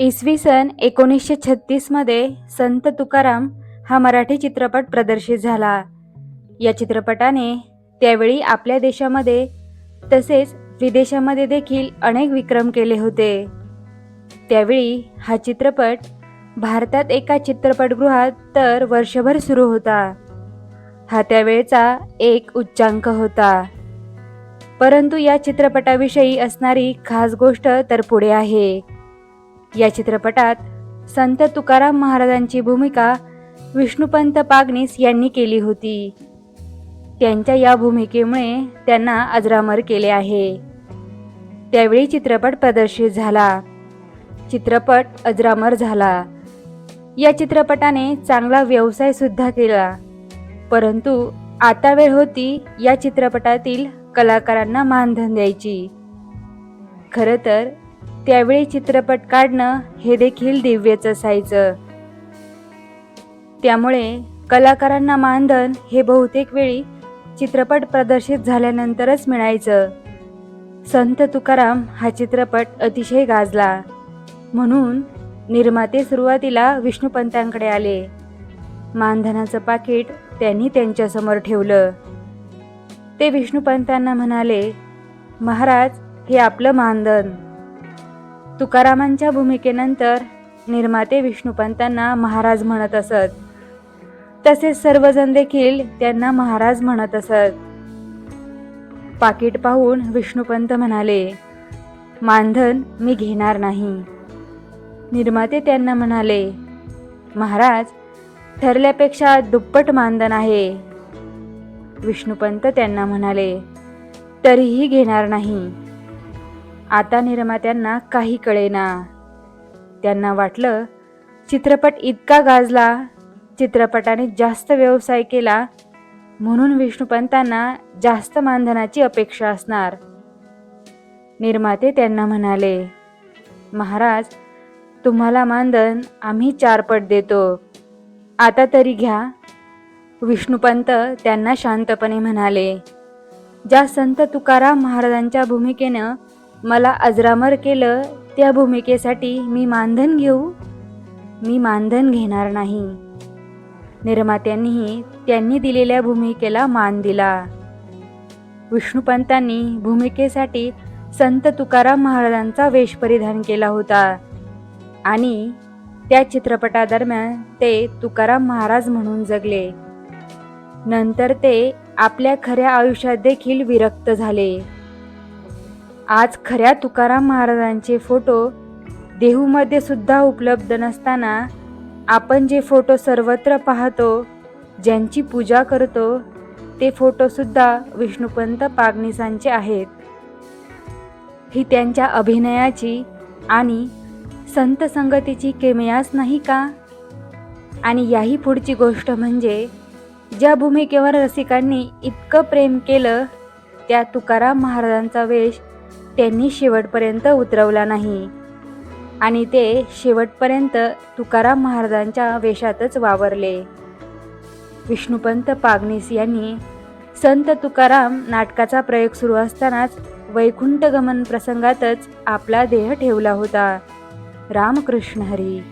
इसवी सन एकोणीसशे छत्तीसमध्ये संत तुकाराम हा मराठी चित्रपट प्रदर्शित झाला. या चित्रपटाने त्यावेळी आपल्या देशामध्ये तसेच विदेशामध्ये देखील अनेक विक्रम केले होते. त्यावेळी हा चित्रपट भारतात एका चित्रपटगृहात तर वर्षभर सुरू होता. हा त्यावेळचा एक उच्चांक होता. परंतु या चित्रपटाविषयी असणारी खास गोष्ट तर पुढे आहे. या चित्रपटात संत तुकाराम महाराजांची भूमिका विष्णुपंत पागनीस यांनी केली होती. त्यांच्या या भूमिकेमुळे त्यांना अजरामर केले आहे. त्यावेळी चित्रपट प्रदर्शित झाला. चित्रपट अजरामर झाला. या चित्रपटाने चांगला व्यवसाय सुद्धा केला. परंतु आता वेळ होती या चित्रपटातील कलाकारांना मानधन द्यायची. खरं तर त्यावेळी चित्रपट काढणं हे देखील दिव्यच असायचं. त्यामुळे कलाकारांना मानधन हे बहुतेक वेळी चित्रपट प्रदर्शित झाल्यानंतरच मिळायचं. संत तुकाराम हा चित्रपट अतिशय गाजला. म्हणून निर्माते सुरुवातीला विष्णुपंतांकडे आले. मानधनाचं पाकिट त्यांनी त्यांच्यासमोर ठेवलं. ते विष्णुपंतांना म्हणाले महाराज हे आपलं मानधन. तुकारामांच्या भूमिकेनंतर निर्माते विष्णुपंतांना महाराज म्हणत असत. तसेच सर्वजण देखील त्यांना महाराज म्हणत असत. पाकिट पाहून विष्णुपंत म्हणाले मानधन मी घेणार नाही. निर्माते त्यांना म्हणाले महाराज ठरल्यापेक्षा दुप्पट मानधन आहे. विष्णुपंत त्यांना म्हणाले तरीही घेणार नाही. आता निर्मात्यांना काही कळेना. त्यांना वाटलं चित्रपट इतका गाजला चित्रपटाने जास्त व्यवसाय केला म्हणून विष्णुपंतांना जास्त मानधनाची अपेक्षा असणार. निर्माते त्यांना म्हणाले महाराज तुम्हाला मानधन आम्ही चारपट देतो. आता तरी घ्या. विष्णुपंत त्यांना शांतपणे म्हणाले ज्या संत तुकाराम महाराजांच्या भूमिकेनं मला अजरामर केलं त्या भूमिकेसाठी मी मानधन घेऊ? मी मानधन घेणार नाही. निर्मात्यांनीही त्यांनी दिलेल्या भूमिकेला मान दिला. विष्णुपंतांनी भूमिकेसाठी संत तुकाराम महाराजांचा वेश परिधान केला होता आणि त्या चित्रपटादरम्यान ते तुकाराम महाराज म्हणून जगले. नंतर ते आपल्या खऱ्या आयुष्यात देखील विरक्त झाले. आज खऱ्या तुकाराम महाराजांचे फोटो देहूमध्ये सुद्धा उपलब्ध नसताना आपण जे फोटो सर्वत्र पाहतो ज्यांची पूजा करतो ते फोटोसुद्धा विष्णुपंत पागनिसांचे आहेत. ही त्यांच्या अभिनयाची आणि संत संगतीची केमयास नाही का? आणि याही पुढची गोष्ट म्हणजे ज्या भूमिकेवर रसिकांनी इतकं प्रेम केलं त्या तुकाराम महाराजांचा वेश त्यांनी शेवटपर्यंत उतरवला नाही. आणि ते शेवटपर्यंत तुकाराम महाराजांच्या वेशातच वावरले. विष्णुपंत पागनीस यांनी संत तुकाराम नाटकाचा प्रयोग सुरू असतानाच वैकुंठगमन प्रसंगातच आपला देह ठेवला होता. रामकृष्ण हरी